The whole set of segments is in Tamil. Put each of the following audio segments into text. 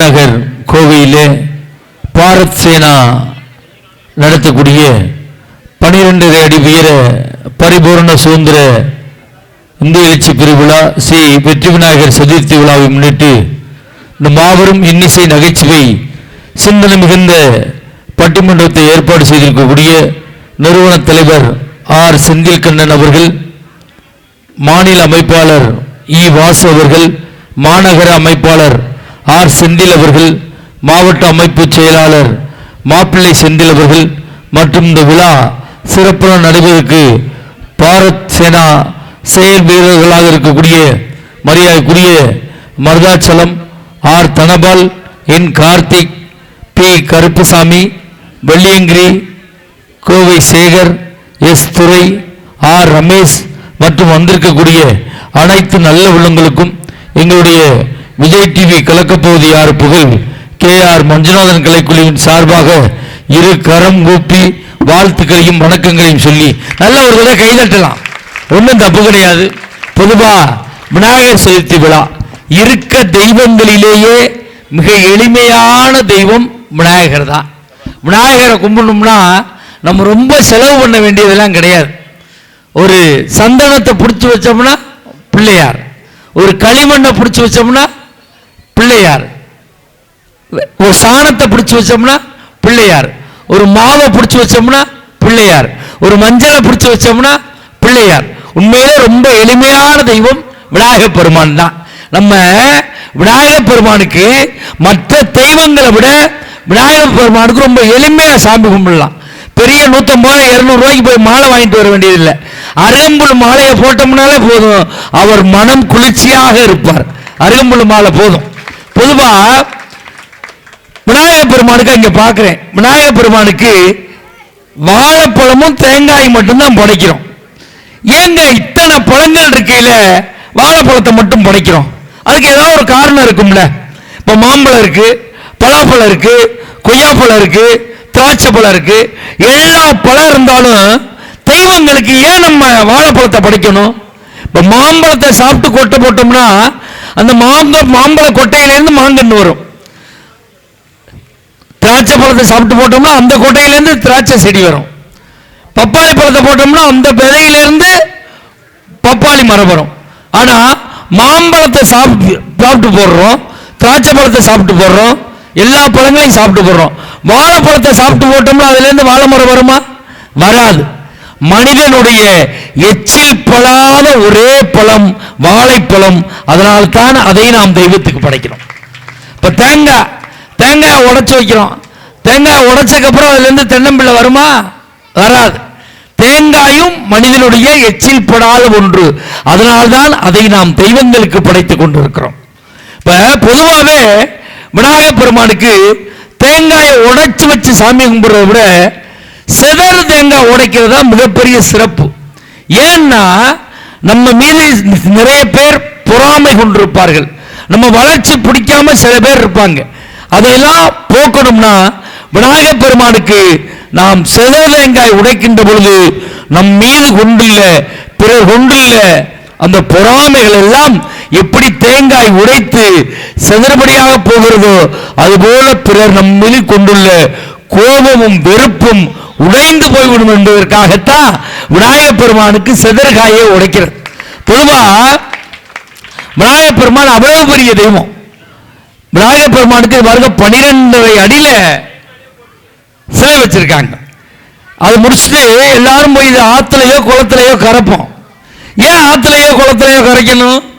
நகர் கோவையிலே பாரத் சேனா நடத்தக்கூடிய பனிரெண்டரை அடி உயர பரிபூரண சுதந்திர இந்திய எழுச்சி பெருவிழா ஸ்ரீ வெற்றி விநாயகர் சதுர்த்தி விழாவை முன்னிட்டு இந்த மாபெரும் இன்னிசை நகைச்சுவை சிந்தனை மிகுந்த பட்டிமன்றத்தை ஏற்பாடு செய்திருக்கக்கூடிய நிறுவன தலைவர் ஆர். செந்தில்கண்ணன் அவர்கள் மாநில அமைப்பாளர் இ. வாசு அவர்கள் மாநகர அமைப்பாளர் ஆர் செந்தில் அவர்கள் மாவட்ட அமைப்பு செயலாளர் மாப்பிள்ளை செந்தில் அவர்கள் மற்றும் இந்த விழா சிறப்புடன் நடைபெறுவதற்கு பாரத் சேனா செயல் வீரர்களாக இருக்கக்கூடிய மரியாதைக்குரிய Maruthachalam R Dhanapal N Karthik P Karuppusamy Velliangiri Kovai Sekar S Durai R Ramesh மற்றும் வந்திருக்கக்கூடிய அனைத்து நல்ல உள்ளங்களுக்கும் எங்களுடைய விஜய் டிவி கலக்கப்பகுதி யார் புகழ். கே ஆர் மஞ்சுநாதன் கலைக்குழுவின் சார்பாக இரு கரம் கூப்பி வாழ்த்துக்களையும் வணக்கங்களையும் சொல்லி நல்ல ஒரு தடவை கைதட்டலாம். ஒன்றும் தப்பு கிடையாது. பொதுவாக விநாயகர் சதுர்த்தி விழா இருக்க தெய்வங்களிலேயே மிக எளிமையான தெய்வம் விநாயகர் தான். விநாயகரை கும்பிடணும்னா நம்ம ரொம்ப செலவு பண்ண வேண்டியதெல்லாம் கிடையாது. ஒரு சந்தனத்தை பிடிச்சி வச்சோம்னா பிள்ளையார். ஒரு களிமண்ணை பிடிச்சி வச்சோம்னா பிள்ளையார். ஒரு சாணத்தை பிடிச்சி வச்சோம்னா பிள்ளையார். ஒரு மாவை பிடிச்சி வச்சோம்னா பிள்ளையார். ஒரு மஞ்சளை பிடிச்சி வச்சோம்னா பிள்ளையார். உண்மையிலே ரொம்ப எளிமையான தெய்வம் விநாயக பெருமான் தான். நம்ம விநாயக பெருமானுக்கு மற்ற தெய்வங்களை விட விநாயக பெருமானுக்கு ரொம்ப எளிமையாக சாமி கும்பிடலாம். பெரிய நூற்றம்பது ரூபாய் இரநூறுவாய்க்கு போய் மாலை வாங்கிட்டு வர வேண்டியதில்லை. அருகம்புல் மாலையை போட்டோம்னாலே போதும். அவர் மனம் குளிர்ச்சியாக இருப்பார். அருகம்புல் மாலை போதும். பொதுவா விநாயகர் பெருமானுக்கு அங்க பாக்குறேன். விநாயகர் பெருமானுக்கு வாழைப்பழமும் தேங்காய் மட்டும்தான் படைக்கிறோம். ஏங்க இத்தனை பழங்கள் இருக்கையில வாழைப்பழத்தை மட்டும் படைக்கிறோம்? அதுக்கு ஏதாவது ஒரு காரணம் இருக்கும்ல. இப்ப மாம்பழம் இருக்கு பலாப்பழம் இருக்கு கொய்யாப்பழம் இருக்கு திராட்சை பழம் இருக்கு. எல்லா பழம் இருந்தாலும் தெய்வங்களுக்கு ஏன் நம்ம வாழைப்பழத்தை படைக்கணும்? இப்ப மாம்பழத்தை சாப்பிட்டு கொட்டை போட்டோம்னா அந்த மாங்க மாம்பழ கொட்டையிலேருந்து மாங்கன்று வரும். திராட்சை பழத்தை சாப்பிட்டு போட்டோம்னா அந்த கொட்டையிலேருந்து திராட்சை செடி வரும். பப்பாளி பழத்தை போட்டோம்னா அந்த விதையிலேருந்து பப்பாளி மரம் வரும். ஆனால் மாம்பழத்தை சாப்பிட்டு சாப்பிட்டு போடுறோம் திராட்சை பழத்தை சாப்பிட்டு போடுறோம் எல்லா பழங்களையும் சாப்பிட்டு போடுறோம். வாழைப்பழத்தை சாப்பிட்டு போட்டோம்னா அதுலேருந்து வாழை மரம் வருமா? வராது. மனிதனுடைய எச்சில் படாத ஒரே பழம் வாழைப்பழம். அதனால் தான் அதை நாம் தெய்வத்துக்கு படைக்கிறோம். இப்ப தேங்காய் தேங்காய் உடச்சு வைக்கிறோம். தேங்காய் உடைச்சதுக்கு அதுலேருந்து அதுல இருந்து தென்னம்பிள்ளை வருமா? வராது. தேங்காயும் மனிதனுடைய எச்சில் படாத ஒன்று. அதனால்தான் அதை நாம் தெய்வங்களுக்கு படைத்துக் கொண்டிருக்கிறோம். இப்ப பொதுவாகவே விநாயகப் பெருமானுக்கு தேங்காயை உடைச்சு வச்சு சாமி கும்பிடுறத விட வெதர் தேங்காய் உடைக்கிறது தான் மிகப்பெரிய சிறப்பு. ஏன்னா நம்ம மீது நிறைய பேர் பொறாமை கொண்டிருப்பார்கள். நம்ம வளர்ச்சி பிடிக்காம சில பேர் இருப்பாங்க. அதையெல்லாம் போக்கணும்னா விநாயக பெருமானுக்கு நாம் செதறு தேங்காய் உடைக்கின்ற பொழுது நம் மீது கொண்டுள்ள பிறர் கொண்டுள்ள அந்த பொறாமைகள் எல்லாம் எப்படி தேங்காய் உடைத்து செதறுபடியாக போகிறதோ அதுபோல பிறர் நம் மீது கொண்டுள்ள கோபமும் வெறுப்பும் உடைந்து போய்விடும் என்பதற்காகத்தான் விநாயகப் பெருமானுக்கு செதற்காயை உடைக்கிறது. பொதுவா விநாயகப் பெருமான் அவ்வளவு பெரிய தெய்வம். விநாயகப் பெருமானுக்கு பாருங்க பனிரெண்டரை அடியில சிலை வச்சிருக்காங்க. அது முடிச்சுட்டு எல்லாரும் போய் இது ஆத்துலயோ குளத்துலயோ கரைப்போம். ஏன் ஆற்றுலையோ குளத்துலையோ கரைக்கணும்?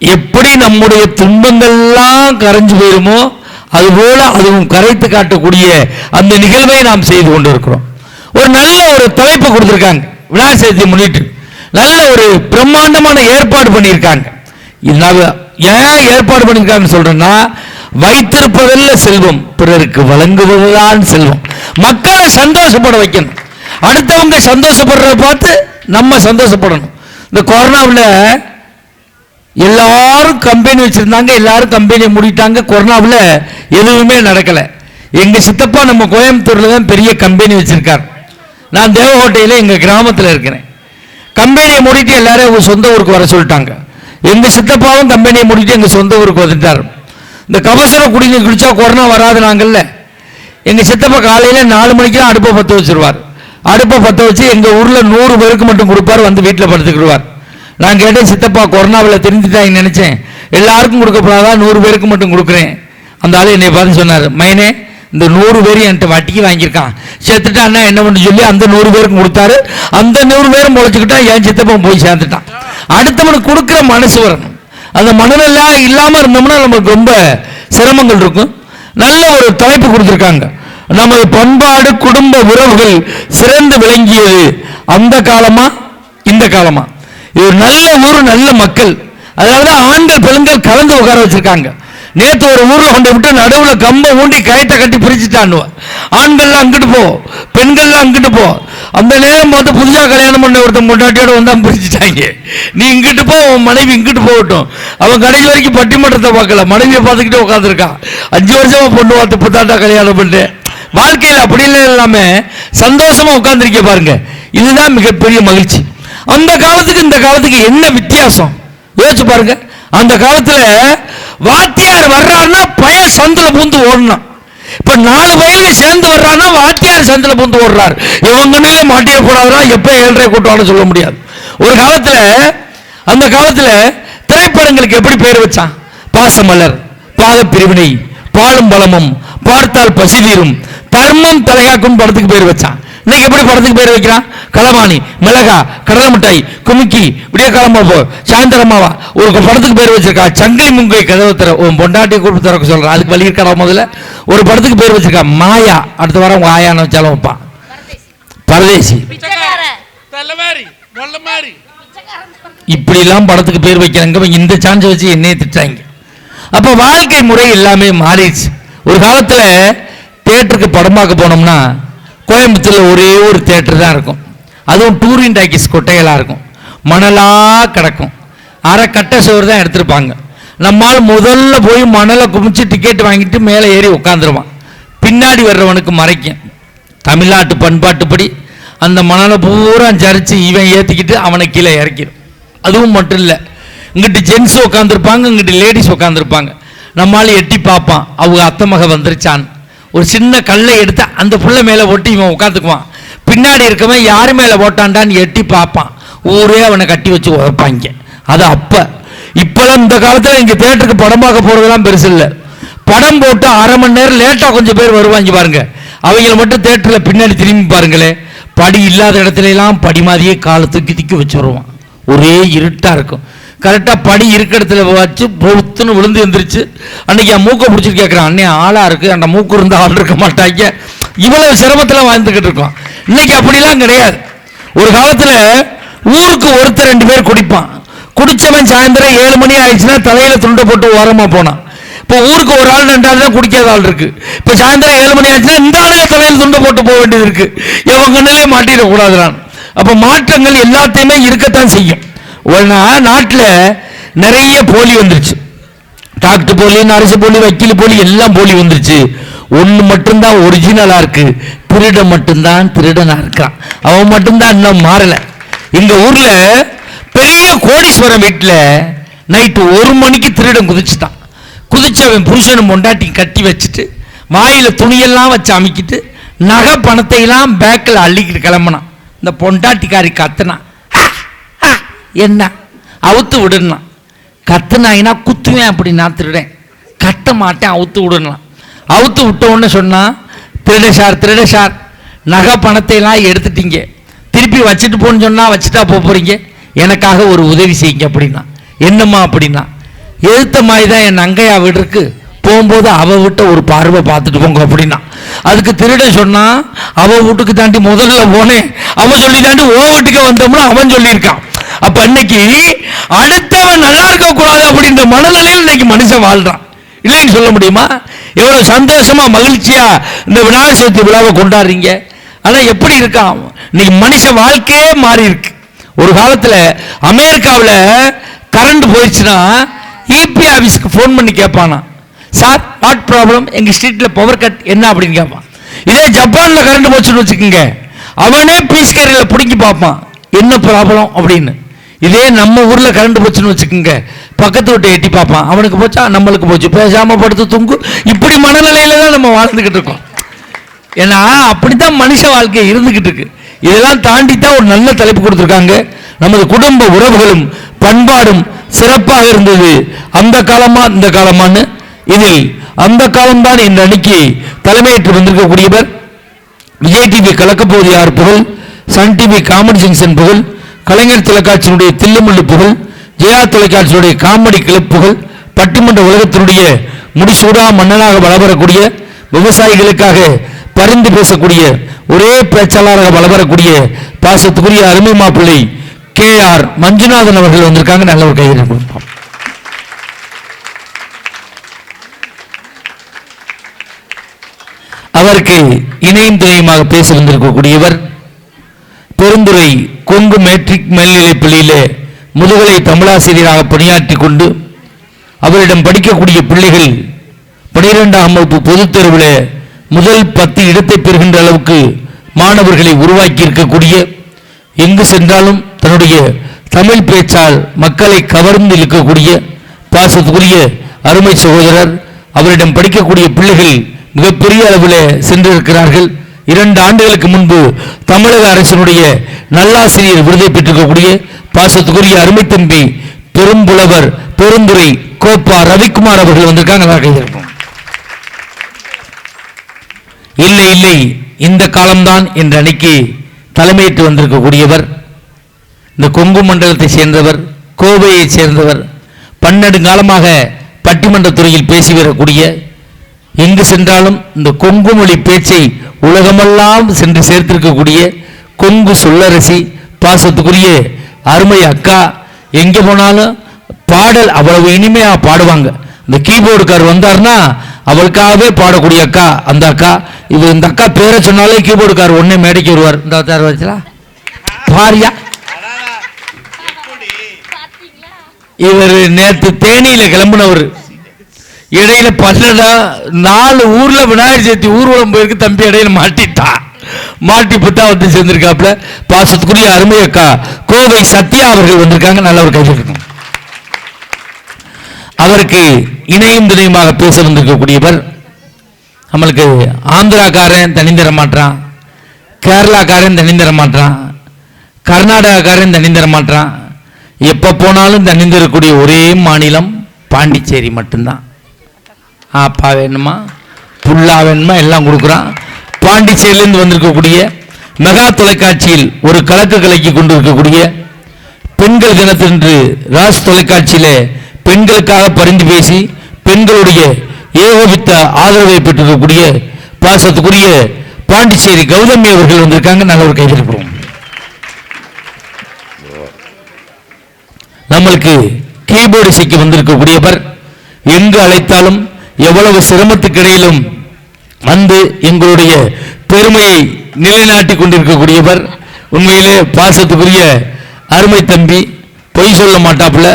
எப்படி நம்முடைய துன்பங்கள்லாம் கரைஞ்சு போயிருமோ அதுபோல அதுவும் கரைத்து காட்டக்கூடிய அந்த நிகழ்வை நாம் செய்து கொண்டிருக்கிறோம். ஒரு நல்ல ஒரு தலைப்பு கொடுத்துருக்காங்க. விநாயகர் சதுர்த்தி முன்னிட்டு நல்ல ஒரு பிரம்மாண்டமான ஏற்பாடு பண்ணியிருக்காங்க. ஏன் ஏற்பாடு பண்ணியிருக்காங்கன்னு சொல்றேன்னா வைத்திருப்பதல்ல செல்வம் பிறருக்கு வழங்குவதுதான் செல்வம். மக்களை சந்தோஷப்பட வைக்கணும். அடுத்தவங்க சந்தோஷப்படுறத பார்த்து நம்ம சந்தோஷப்படணும். இந்த கொரோனாவில் எல்லாரும் கம்பெனி வச்சுருந்தாங்க எல்லாரும் கம்பெனியை மூடிட்டாங்க. கொரோனாவில் எதுவுமே நடக்கலை. எங்கள் சித்தப்பா நம்ம கோயம்புத்தூரில் தான் பெரிய கம்பெனி வச்சுருக்கார். நான் தேவகோட்டையில் எங்கள் கிராமத்தில் இருக்கிறேன். கம்பெனியை மூடிட்டு எல்லாரும் சொந்த ஊருக்கு வர சொல்லிட்டாங்க. எங்கள் சித்தப்பாவும் கம்பெனியை மூடிட்டு எங்கள் சொந்த ஊருக்கு வந்துட்டார். இந்த கபசுர குடிநீர் குடிச்சா கொரோனா வராது நாங்கள்ல. எங்கள் சித்தப்பா காலையில் நாலு மணிக்கு தான் அடுப்பை பற்ற வச்சிருவார். அடுப்பை பற்ற வச்சு எங்கள் ஊரில் நூறு பேருக்கு மட்டும் கொடுப்பார் வந்து வீட்டில் படுத்துக்கிடுவார். நான் கேட்டேன் சித்தப்பா கொரோனாவில் தெரிஞ்சுட்டாங்க நினைச்சேன். எல்லாருக்கும் கொடுக்கப்படாதா? நூறு பேருக்கு மட்டும் கொடுக்குறேன். அந்த ஆள் என்னை பார்த்து சொன்னார் மைனே இந்த நூறு பேர் என்கிட்ட வட்டிக்கு வாங்கியிருக்கான். செத்துட்டா அண்ணா என்ன பண்ணு சொல்லி அந்த நூறு பேருக்கும் கொடுத்தாரு. அந்த நூறு பேரும் முளைச்சுக்கிட்டா என் சித்தப்பன் போய் சேர்ந்துட்டான். அடுத்தவனுக்கு கொடுக்குற மனசு வரணும். அந்த மனநெல்லாம் இல்லாமல் இருந்தோம்னா நமக்கு ரொம்ப சிரமங்கள் இருக்கும். நல்ல ஒரு தலைப்பு கொடுத்துருக்காங்க. நமது பண்பாடு குடும்ப உறவுகள் சிறந்து விளங்கியது அந்த காலமா? இந்த காலமா? இது ஒரு நல்ல ஊர் நல்ல மக்கள். அதனாலதான் ஆண்கள் பெண்கள் கலந்து உட்கார வச்சிருக்காங்க. நேத்து ஒரு ஊர்ல கொண்டு விட்டு நடுவுல கம்ப ஊண்டி கயத்தை கட்டி பிரிச்சுட்டான்னுவ ஆண்கள்லாம் அங்கிட்டு போ பெண்கள்லாம் அங்கிட்டு போ. அந்த நேரம் பார்த்து புதுசா கல்யாணம் பண்ண ஒருத்தன் பொண்டாட்டியோட வந்தா பிரிச்சுட்டாங்க. நீ இங்கிட்டு போ உன் மனைவி இங்கிட்டு போகட்டும். அவன் கடைசி வரைக்கும் பட்டிமன்றத்தை பார்க்கல. மனைவியை பார்த்துக்கிட்டு உட்காந்துருக்கான் அஞ்சு வருஷமா பொண்ணு பார்த்து புத்தாட்டா கல்யாணம் பண்ணிட்டு. வாழ்க்கையில் அப்படி இல்லை இல்லாம சந்தோஷமா உட்காந்துருக்க பாருங்க. இதுதான் மிகப்பெரிய மகிழ்ச்சி. அந்த காலத்துக்கு இந்த காலத்துக்கு என்ன வித்தியாசம்? யோசிச்சு பாருங்க. அந்த காலத்தில் வாத்தியார் வர்றாருன்னா பையன் சந்தில் பூந்து ஓடணும் இப்ப நாலு பையனுங்க சேர்ந்து வர்றான்னா வாத்தியார் சந்தில பூந்து ஓடுறாரு. இவங்கனே மாட்டிடக்கூடாதுன்னா எப்ப ஏழரை கூட்டுவான்னு சொல்ல முடியாது. ஒரு காலத்துல அந்த காலத்துல திரைப்படங்களுக்கு எப்படி பேர் வச்சான்? பாசமலர் பாதப்பிரிவினை பாலும் பலமும் பார்த்தால் பசிதீரும் தர்மம் தலையாக்கும் படத்துக்கு பேர் வச்சான். இன்னைக்கு எப்படி படத்துக்கு பேர் வைக்கிறான்? களமாணி மிளகா கடலை மிட்டாய் குமிக்கி விடிய காலமாவோ சாயந்தரமாவா ஒரு படத்துக்கு பேர் வச்சிருக்கா சங்கை முங்கை கதவு தர உன் பொண்டாட்டியை கூப்பிட்டு திறக்க சொல்றேன் அதுக்கு வழி இருக்கடா முதல்ல? ஒரு படத்துக்கு பேர் வச்சிருக்கா மாயா. அடுத்த வாரம் உங்க ஆயான்னு வச்சாலும் வைப்பான். பரதேசி. எல்லாம் படத்துக்கு பேர் வைக்கிறாங்க இந்த சான்ஸ் வச்சு என்னையே திட்டாங்க அப்ப வாழ்க்கை முறை எல்லாமே மாறிடுச்சு. ஒரு காலத்துல தேட்டருக்கு படம் பார்க்க போனோம்னா கோயம்புத்தூரில் ஒரே ஒரு தேட்டர் தான் இருக்கும். அதுவும் டூரின் டாக்கிஸ் கொட்டைகளாக இருக்கும். மணலாக கிடக்கும். அரை கட்டை சோறு தான் எடுத்திருப்பாங்க. நம்மால் முதல்ல போய் மணலை குமிச்சு டிக்கெட் வாங்கிட்டு மேலே ஏறி உட்காந்துருவான் பின்னாடி வர்றவனுக்கு மறைக்கும். தமிழ்நாட்டு பண்பாட்டுப்படி அந்த மணலை பூரா ஜரித்து இவன் ஏற்றிக்கிட்டு அவனை கீழே இறக்கிடும் அதுவும் மட்டும் இல்லை இங்கிட்டு ஜென்ஸ் உட்காந்துருப்பாங்க இங்கிட்டு லேடிஸ் உட்காந்துருப்பாங்க நம்மால் எட்டி பார்ப்பான். அவங்க அத்தை மக வந்துருச்சான் ஒரு சின்ன கல்லை எடுத்து அந்த புள்ள மேலே ஒட்டி இவன் உட்காந்துக்குவான் பின்னாடி இருக்கவன் யார் மேலே போட்டான்டான்னு எட்டி பார்ப்பான். ஊரே அவனை கட்டி வச்சு உதப்பாங்க. அது அப்போ. இப்போலாம் இந்த காலத்தில் இங்கே தேட்டருக்கு படம் பார்க்க போகிறதுலாம் பெருசு இல்லை. படம் போட்டு அரை மணி நேரம் லேட்டாக கொஞ்சம் பேர் வருவாங்க பாருங்க. அவங்கள மட்டும் தேட்டரில் பின்னாடி திரும்பி பாருங்களேன். படி இல்லாத இடத்துலலாம் படி மாதிரியே காலை தூக்கி தூக்கி வச்சு வருவான் ஒரே இருட்டாக இருக்கும். கரெக்டாக படி இருக்க இடத்துல வச்சு பொத்துன்னு விழுந்து எந்திரிச்சு அன்னைக்கு என் மூக்கை பிடிச்சிட்டு கேட்குறான் அண்ணே ஆளாக இருக்குது அந்த மூக்கு இருந்த ஆள் இருக்க மாட்டாங்க. இவ்வளவு சிரமத்தில் வாழ்ந்துக்கிட்டு இருக்கோம். இன்னைக்கு அப்படிலாம் கிடையாது. ஒரு காலத்தில் ஊருக்கு ஒருத்தர் ரெண்டு பேர் குடிப்பான். குடித்தவன் சாயந்தரம் ஏழு மணி ஆயிடுச்சுன்னா தலையில் துண்டை போட்டு ஓரமாக போனான். இப்போ ஊருக்கு ஒரு ஆள் ரெண்டு ஆள் தான் குடிக்காத ஆள் இருக்கு. இப்போ சாயந்தரம் ஏழு மணி ஆச்சுன்னா இந்த ஆளுங்க தலையில் துண்டை போட்டு போக வேண்டியது இருக்கு. இவங்க கண்ணிலே மாட்டிடக்கூடாதுதான் அப்போ மாற்றங்கள் எல்லாத்தையுமே இருக்கத்தான் செய்யும். நாட்டில் நிறைய போலி வந்துருச்சு. டாக்டர் போலி நரசு போலி வக்கீல் போலி எல்லாம் போலி வந்துருச்சு. ஒன்று மட்டும்தான் ஒரிஜினலாக இருக்கு. திருடன் மட்டும்தான் திருடனாக இருக்கான். அவன் மட்டும்தான் இன்னும் மாறலை. எங்கள் ஊரில் பெரிய கோடீஸ்வரன் வீட்டில் நைட்டு ஒரு மணிக்கு திருடன் குதிச்சுட்டான். குதிச்சு அவன் புருஷனும் பொண்டாட்டி கட்டி வச்சுட்டு வாயில் துணியெல்லாம் வச்சு அமைக்கிட்டு நகை பணத்தை எல்லாம் பேக்கில் அள்ளிக்கிட்டு கிளம்புனான். இந்த பொண்டாட்டிக்காரி கத்துனான். என்ன? அவுத்து விடுனான் கத்துனாயினா குத்துவேன் அப்படி நான் திருடேன். கட்ட மாட்டேன் அவுத்து விடணும் அவுத்து விட்டோன்னு சொன்னால் சொன்னா திருட சார் திருட சார் நகை பணத்தையெல்லாம் எடுத்துட்டீங்க. திருப்பி வச்சுட்டு போன்னு சொன்னால் வச்சுட்டா போக போகிறீங்க எனக்காக ஒரு உதவி செய்யுங்க அப்படின்னா. என்னம்மா அப்படின்னா எழுத்த மாதிரி தான் என் நங்கையா வீடு போகும்போது அவ விட்ட ஒரு பார்வை பார்த்துட்டு போங்க அப்படின்னா. அதுக்கு திருட சொன்னா அவ வீட்டுக்கு தாண்டி முதல்ல போனேன். அவன் சொல்லி தாண்டி ஓ வீட்டுக்கு வந்தோம்னா அவன் சொல்லியிருக்கான். அப்ப இன்னைக்கு அடுத்தவன் நல்லா இருக்க கூடாது அப்படின்ற மனநிலையில் இன்னைக்கு மனுஷன் வாழ்றான். இல்லைன்னு சொல்ல முடியுமா? எவ்வளவு சந்தோஷமா மகிழ்ச்சியா இந்த விநாயகர் சதுர்த்தி விழாவை கொண்டாடுறீங்க. ஆனா எப்படி இருக்கான்? இன்னைக்கு மனுஷ வாழ்க்கையே மாறி இருக்கு. ஒரு காலத்துல அமெரிக்காவில் கரண்ட் போயிடுச்சுன்னா இபி ஆஃபீஸ்க்கு ஃபோன் பண்ணி கேட்பானா சார் வாட் ப்ராப்ளம் எங்க ஸ்ட்ரீட்ல பவர் கட் என்ன? அப்படின்னு கேட்பான். இதே ஜப்பான்ல கரண்ட் போச்சுன்னு வச்சுக்கோங்க. அவனே பீஸ் கேரியில் பிடிங்கி பார்ப்பான். என்ன ப்ராப்ளம் அப்படின்னு. இதே நம்ம ஊரில் கரண்ட் போச்சுன்னு வச்சுக்கோங்க. பக்கத்து வீட்டை எட்டி பார்ப்பான். அவனுக்கு போச்சா? நம்மளுக்கு போச்சு. பேசாமல் படுத்து தூங்கு. இப்படி மனநிலையில தான் நம்ம வாழ்ந்துகிட்டு இருக்கோம். ஏன்னா அப்படித்தான் மனுஷ வாழ்க்கை இருந்துக்கிட்டு இருக்கு. இதெல்லாம் தாண்டி தான் ஒரு நல்ல தலைப்பு கொடுத்துருக்காங்க. நமது குடும்ப உறவுகளும் பண்பாடும் சிறப்பாக இருந்தது. அந்த காலமா இந்த காலமான்னு. இதில் அந்த காலம்தான் இந்த அணிக்கு தலைமையேற்று வந்திருக்கக்கூடியவர். விஜய் டிவி கலக்கப்போது யார் புகழ்? சன் டிவி காமெடி ஜங்ஷன் புகழ். கலைஞர் தொலைக்காட்சியினுடைய தில்லுமுள்ளு புகழ் ஜெயா தொலைக்காட்சியினுடைய காமெடி கிளப் புகழ் பட்டிமன்ற உலகத்தினுடைய முடிசூடா மன்னனாக வளவரக்கூடிய விவசாயிகளுக்காக பரிந்து பேசக்கூடிய ஒரே பேச்சாளராக வளவரக்கூடிய பாசத்துக்குரிய அருமை மாப்பிள்ளை கே ஆர் மஞ்சுநாதன் அவர்கள் வந்திருக்காங்க. நல்ல ஒரு கையில் கொடுப்போம். அவருக்கு இணையும் துணையுமாக பேச வந்திருக்கக்கூடியவர் பெருந்துறை கொங்கு மேட்ரிக் மேல்நிலைப் பள்ளியிலே முதுகலை தமிழாசிரியராக பணியாற்றி கொண்டு அவரிடம் படிக்கக்கூடிய பிள்ளைகள் பனிரெண்டாம் வகுப்பு பொதுத் தேர்வில் முதல் பத்து இடத்தை பெறுகின்ற அளவுக்கு மாணவர்களை உருவாக்கி இருக்கக்கூடிய எங்கு சென்றாலும் தன்னுடைய தமிழ் பேச்சால் மக்களை கவர்ந்து இழுக்கக்கூடிய பாசத்துக்குரிய அருமை சகோதரர் அவரிடம் படிக்கக்கூடிய பிள்ளைகள் மிகப்பெரிய அளவில் சென்றிருக்கிறார்கள். இரண்டு ஆண்டுகளுக்கு முன்பு தமிழக அரசினுடைய நல்லாசிரியர் விருதை பெற்றிருக்கக்கூடிய பாசத்துக்குரிய அருமை தம்பி பெரும்புலவர் பெருந்துரை கோப்பா ரவிக்குமார் அவர்கள் வந்திருக்காங்க. இல்லை இல்லை இந்த காலம்தான் என்ற அணிக்கு தலைமையிட்டு வந்திருக்கக்கூடியவர். இந்த கொங்கு மண்டலத்தை சேர்ந்தவர் கோவையை சேர்ந்தவர் பன்னெடுங்காலமாக பட்டிமன்ற துறையில் பேசி வரக்கூடிய எங்கு சென்றாலும் இந்த கொங்கு மொழி பேச்சை உலகமெல்லாம் சென்று சேர்த்திருக்கக்கூடிய கொங்கு சொல்லரசி பாசத்துக்குரிய அருமை அக்கா எங்கே போனாலும் பாடல் அவ்வளவு இனிமையா பாடுவாங்க. இந்த கீபோர்டுக்கார் வந்தார்னா அவளுக்காகவே பாடக்கூடிய அக்கா அந்த அக்கா. இது இந்த அக்கா பேரை சொன்னாலே கீபோர்டுக்கார் உடனே மேடைக்கு வருவார். இந்த தார் வச்சலா பாரியா? இவர் நேத்து தேனியில கிளம்புனவர். இடையில பன்னெண்டா நாலு ஊர்ல விநாயகர் சதுர்த்தி ஊர்வலம் போயிருக்கு தம்பி இடையில மாட்டிட்டான் மாட்டி புத்தா வந்து சேர்ந்திருக்காப்புல. பாசத்துக்குரிய அருமை அக்கா கோவை சத்யா அவர்கள் வந்திருக்காங்க. நல்ல ஒரு கைது அவருக்கு இணையும் துணையுமாக பேச வந்திருக்கக்கூடியவர் நம்மளுக்கு ஆந்திராக்காரன் தனி தர மாட்டான் கேரளாக்காரன் தனி தர மாட்டான் கர்நாடகாக்காரன் தனி தர மாட்டான் எப்போ போனாலும் தனி தரக்கூடிய ஒரே மாநிலம் பாண்டிச்சேரி மட்டும்தான். ஆப்பா வேணுமா? புல்லா வேணுமா? எல்லாம் கொடுக்குறான். பாண்டிச்சேரியிலேருந்து வந்திருக்கக்கூடிய மெகா தொலைக்காட்சியில் ஒரு கலக்கு கலக்கி கொண்டு இருக்கக்கூடிய பெண்கள் தினத்தன்று ராஸ் தொலைக்காட்சியில் பெண்களுக்காக பரிந்து பேசி பெண்களுடைய ஏகோபித்த ஆதரவை பெற்றிருக்கக்கூடிய பாசத்துக்குரிய பாண்டிச்சேரி கௌதமி அவர்கள் வந்திருக்காங்க. நாங்கள் ஒரு கைதிருக்கிறோம் நம்மளுக்கு கீபோர்டு இசைக்கு வந்திருக்கக்கூடியவர் எங்கு அழைத்தாலும் எவ்வளவு சிரமத்துக்கிடையிலும் வந்து எங்களுடைய பெருமையை நிலைநாட்டி கொண்டிருக்கக்கூடியவர். உண்மையிலே பாசத்துக்குரிய அருமை தம்பி பொய் சொல்ல மாட்டாப்புல.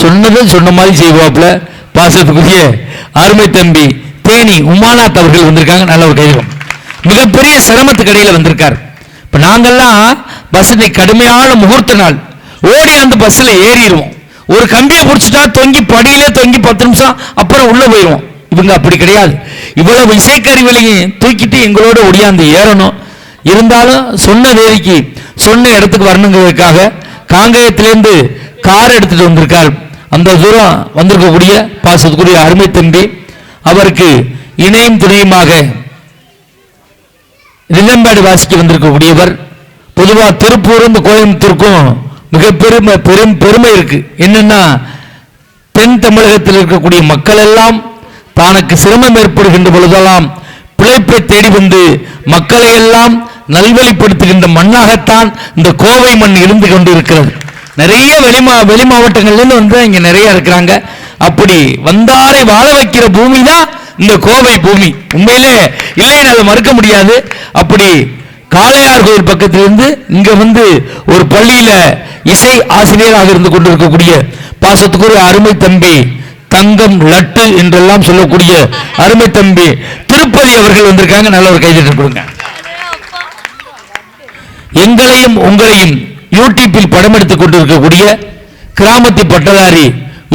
சொன்னதை சொன்ன மாதிரி செய்வாப்புல. பாசத்துக்குரிய அருமை தம்பி தேனி உமாநாத் அவர்கள் வந்திருக்காங்க. நல்ல ஒரு கைதம் மிகப்பெரிய சிரமத்துக்கு இடையில வந்திருக்கார். இப்போ நாங்கள்லாம் பஸ் கடுமையான முகூர்த்த நாள். ஓடி அந்த பஸ்ஸில் ஏறிடுவோம் ஒரு கம்பியை பிடிச்சிட்டா தொங்கி படியிலே தொங்கி பத்து நிமிஷம் அப்புறம் உள்ளே போயிடுவோம் இவங்க அப்படி கிடையாது. இவ்வளவு இசைக்கருவிலையும் தூக்கிட்டு எங்களோட ஒடியாந்து ஏறணும். இருந்தாலும் சொன்ன தேதிக்கு சொன்ன இடத்துக்கு வரணுங்கிறதுக்காக காங்கேயத்திலேருந்து கார் எடுத்துட்டு வந்திருக்கார். அந்த தூரம் வந்திருக்கக்கூடிய பாசத்துக்குரிய அருமை தம்பி அவருக்கு இணையும் துணையுமாக ரிலம்பேடு வாசிக்க வந்திருக்கக்கூடியவர். பொதுவா திருப்பூர் இந்த கோயம்புத்தூருக்கும் மிக பெருமை பெரும் பெருமை இருக்கு. என்னன்னா தென் தமிழகத்தில் இருக்கக்கூடிய மக்கள் எல்லாம் தனக்கு சிரமம் ஏற்படுகின்ற பொழுதெல்லாம் பிழைப்பை தேடி வந்து மக்களை எல்லாம் நல்வழிப்படுத்துகின்ற மண்ணாகத்தான் இந்த கோவை மண் இருந்து கொண்டு இருக்கிறது நிறைய வெளிமா வெளி மாவட்டங்கள்லேருந்து வந்து இங்க நிறைய இருக்கிறாங்க. அப்படி வந்தாரை வாழ வைக்கிற பூமி தான் இந்த கோவை பூமி. உண்மையிலே இல்லைன்னு அதை மறுக்க முடியாது. அப்படி காளையார் கோயில் பக்கத்திலிருந்து இங்க வந்து ஒரு பள்ளியில இசை ஆசிரியராக இருந்து கொண்டிருக்கக்கூடிய பாசத்துக்குரிய அருமை தம்பி தங்கம் லட்டு என்றெல்லாம் சொல்லக்கூடிய அருமை தம்பி திருப்பதி அவர்கள் வந்திருக்காங்க. நல்ல ஒரு கைதட்டு கொடுங்க. எங்களையும் உங்களையும் யூடியூப்பில் படம் எடுத்துக் கொண்டிருக்கக்கூடிய கிராமத்து பட்டதாரி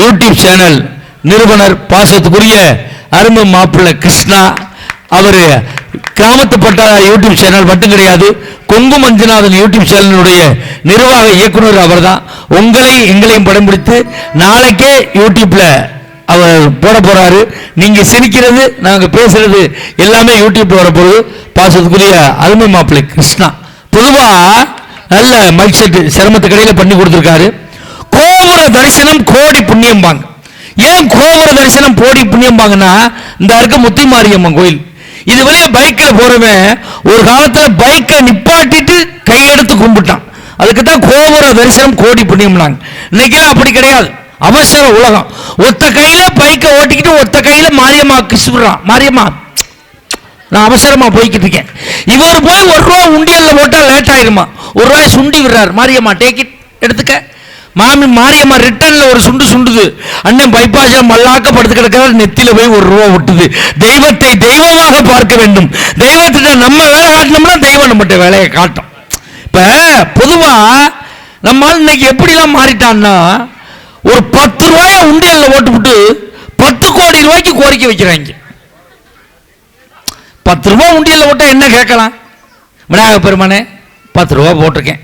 யூடியூப் சேனல் நிறுவனர் பாசத்துக்குரிய அருமை மாப்பிள்ளை கிருஷ்ணா அவர். கிராமத்து பட்டதாரி யூடியூப் சேனல் மட்டும் கிடையாது. கொங்கு மஞ்சுநாதன் யூடியூப் சேனலுடைய நிர்வாக இயக்குனர் அவர்தான். உங்களையும் எங்களையும் படம் பிடித்து நாளைக்கே யூடியூப்பில் அவர் போட போறாரு. நீங்க சிரிக்கிறது நாங்க பேசுறது எல்லாமே யூடியூப்பில் வர போகுது பாசத்துக்குரிய அருமை மாப்பிள்ளை கிருஷ்ணா. பொதுவா நல்ல மைக் செட்டு சிரமத்து கடையில பண்ணி கொடுத்துருக்காரு. கோபுர தரிசனம் கோடி புண்ணியம் பாங்க ஏன் கோபுர தரிசனம் கோடி புண்ணியம் பாங்கன்னா இந்த இருக்க முத்தி மாரியம்மன் கோயில். இது வழியா பைக்கில் போறவன் ஒரு காலத்தில் பைக்கை நிப்பாட்டிட்டு கையெடுத்து கும்பிட்டான். அதுக்கு தான் கோபுர தரிசனம் கோடி புண்ணியம்னாங்க. இன்னைக்கெல்லாம் அப்படி கிடையாது. அவசர உலகம். ஒத்த கையில பைக்கை ஓட்டிக்கிட்டு ஒத்த கையில மாரியம்மா கிசுறான் மாரியம்மா நான் அவசரமா போய்கிட்டு இருக்கேன். இவர் போய் ஒரு ரூபா உண்டியல்ல போட்டா லேட் ஆயிருமா? ஒரு ரூபாய் சுண்டி விடுறாரு. மாரியம்மா டேக் இட் எடுத்துக்க. மாமி மாரியம்மா ரிட்டர்ன்ல ஒரு சுண்டு சுண்டுது. அண்ணன் பைபாஸ்ல மல்லாக்க படுத்து கிடக்கிறார். நெத்தில போய் ஒரு ரூபா விட்டுது தெய்வத்தை தெய்வமாக பார்க்க வேண்டும். தெய்வத்திட்ட நம்ம வேலை காட்டினோம்னா தெய்வம் நம்மகிட்ட வேலையை காட்டும். இப்ப பொதுவா நம்மால் இன்னைக்கு எப்படிலாம் மாறிட்டான்னா ஒரு பத்து ரூபாய உண்டியல்ல போட்டுவிட்டு பத்து கோடி ரூபாய்க்கு கோரிக்கை வைக்கிறாங்க. பத்து ரூபா உண்டியல்ல போட்டா என்ன கேட்கலாம்? விநாயக பெருமானே பத்து ரூபா போட்டிருக்கேன்.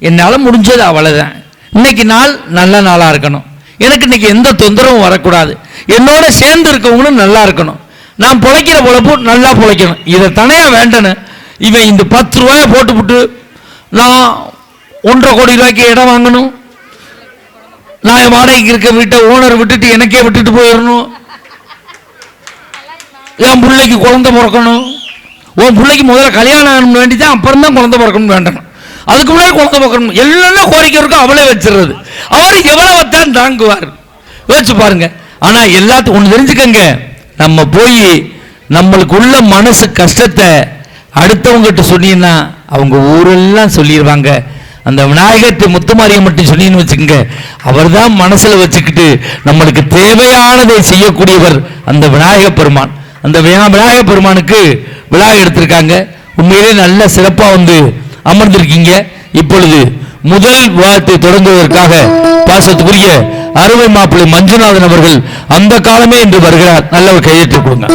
என்னால் முடிஞ்சது அவ்வளவுதான். இன்னைக்கு நாள் நல்ல நாளாக இருக்கணும். எனக்கு இன்னைக்கு எந்த தொந்தரவும் வரக்கூடாது. என்னோட சேர்ந்து இருக்கவங்களும் நல்லா இருக்கணும். நான் பிழைக்கிற பொழப்பு நல்லா பிழைக்கணும். இதை தனியாக வேண்டணும். இவன் இந்த பத்து ரூபாய போட்டுவிட்டு நான் ஒன்றரை கோடி ரூபாய்க்கு இடம் வாங்கணும். நான் என் வாடகைக்கு இருக்க வீட்டை ஓனர் விட்டுட்டு எனக்கே விட்டுட்டு போயிடணும். என் பிள்ளைக்கு குழந்தை பிறக்கணும். உன் பிள்ளைக்கு முதல்ல கல்யாணம் ஆகணும் வேண்டி தான் அப்புறம் தான் குழந்தை பிறக்கணும் வேண்டணும். அதுக்கு முன்னாடி குழந்தை பிறக்கணும். எல்லாம் கோரிக்கை இருக்கும் அவளே வச்சிடுறது. அவர் எவ்வளவு தான் தாங்குவார். யோசிச்சு பாருங்க. ஆனால் எல்லாத்துக்கும் ஒன்று தெரிஞ்சுக்கங்க. நம்ம போய் நம்மளுக்கு உள்ள மனசு கஷ்டத்தை அடுத்தவங்ககிட்ட சொன்னீங்கன்னா அவங்க ஊரெல்லாம் சொல்லிடுவாங்க அந்த விநாயகத்தை முத்துமாரியம் மட்டும் சொன்னீங்கன்னு வச்சுக்கோங்க. அவர் தான் மனசுல வச்சுக்கிட்டு நம்மளுக்கு தேவையானதை செய்யக்கூடியவர் அந்த விநாயக பெருமான். அந்த வினா- விநாயக பெருமானுக்கு விழா எடுத்திருக்காங்க. உண்மையிலே நல்ல சிறப்பா வந்து அமர்ந்திருக்கீங்க. இப்பொழுது முதல் விவாதத்தை தொடங்குவதற்காக பாசத்துக்குரிய அறுவை மாப்பிள்ளை மஞ்சுநாதன் அவர்கள் அந்த காலமே என்று வருகிறார். நல்ல ஒரு கொடுங்க.